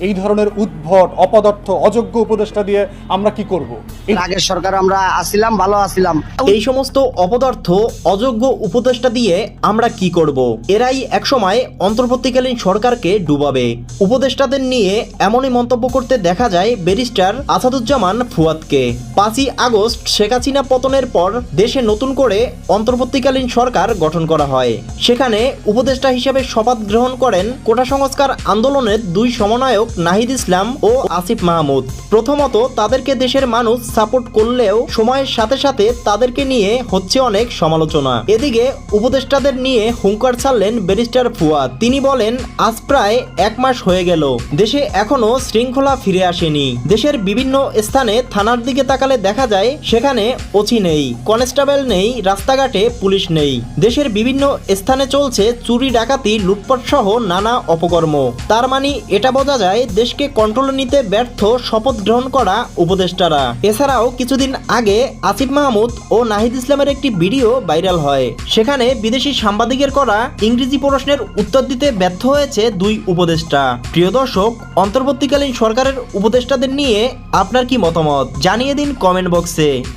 এই ধরনের উদ্ভট অপদার্থ অযোগ্য উপদেষ্টা দিয়ে আমরা কি করব? এই- আগের সরকার আমরা আসিলাম ভালো আসিলাম এই সমস্ত অপদার্থ অযোগ্য উপদেষ্টা দিয়ে আমরা কি করব? এরাই একসময় অন্তর্বর্তীকালীন সরকারকে ডুবাবে। উপদেষ্টাদের নিয়ে এমনই মন্তব্য করতে দেখা যায় ব্যারিস্টার আসাদুজ্জামান ফুয়াদকে। পাঁচই আগস্ট শেখ হাসিনা পতনের পর দেশে নতুন করে অন্তর্বর্তীকালীন সরকার গঠন করা হয়। সেখানে উপদেষ্টা হিসেবে শপথ গ্রহণ করেন কোটা সংস্কার আন্দোলনের দুই সমন্বয়ক নাহিদ ইসলাম ও আসিফ মাহমুদ। প্রথমত, তাদেরকে দেশের মানুষ সাপোর্ট করলেও সময়ের সাথে সাথে তাদেরকে নিয়ে হচ্ছে অনেক সমালোচনা। এদিকে, উপদেষ্টাদের নিয়ে হুঙ্কার ছাড়লেন ব্যারিস্টার ফুয়াদ। তিনি বলেন, আজ প্রায় এক মাস হয়ে গেল। দেশে এখনও শৃঙ্খলা ফিরে আসেনি। দেশের বিভিন্ন স্থানে থানার দিকে তাকালে দেখা যায়, সেখানে ওছি নেই। কনস্টেবল নেই, রাস্তাঘাটে পুলিশ নেই। দেশের বিভিন্ন স্থানে চলছে চুরি ডাকাতি, লুটপাট সহ নানা অপকর্ম। তার মানে এটা বোঝা যায় দেশকে কন্ট্রোলে নিতে ব্যর্থ শপথ গ্রহণ করা উপদেষ্টারা। এছাড়াও কিছুদিন আগে আসিফ মাহমুদ ও নাহিদ ইসলামের একটি ভিডিও ভাইরাল হয়। সেখানে বিদেশি সাংবাদিকের করা ইংরেজি প্রশ্নের উত্তর দিতে ব্যর্থ হয়েছে দুই উপদেষ্টা। প্রিয় দর্শক, অন্তর্বর্তীকালীন সরকারের উপদেষ্টাদের নিয়ে আপনার কি মতামত? জানিয়ে দিন কমেন্ট বক্সে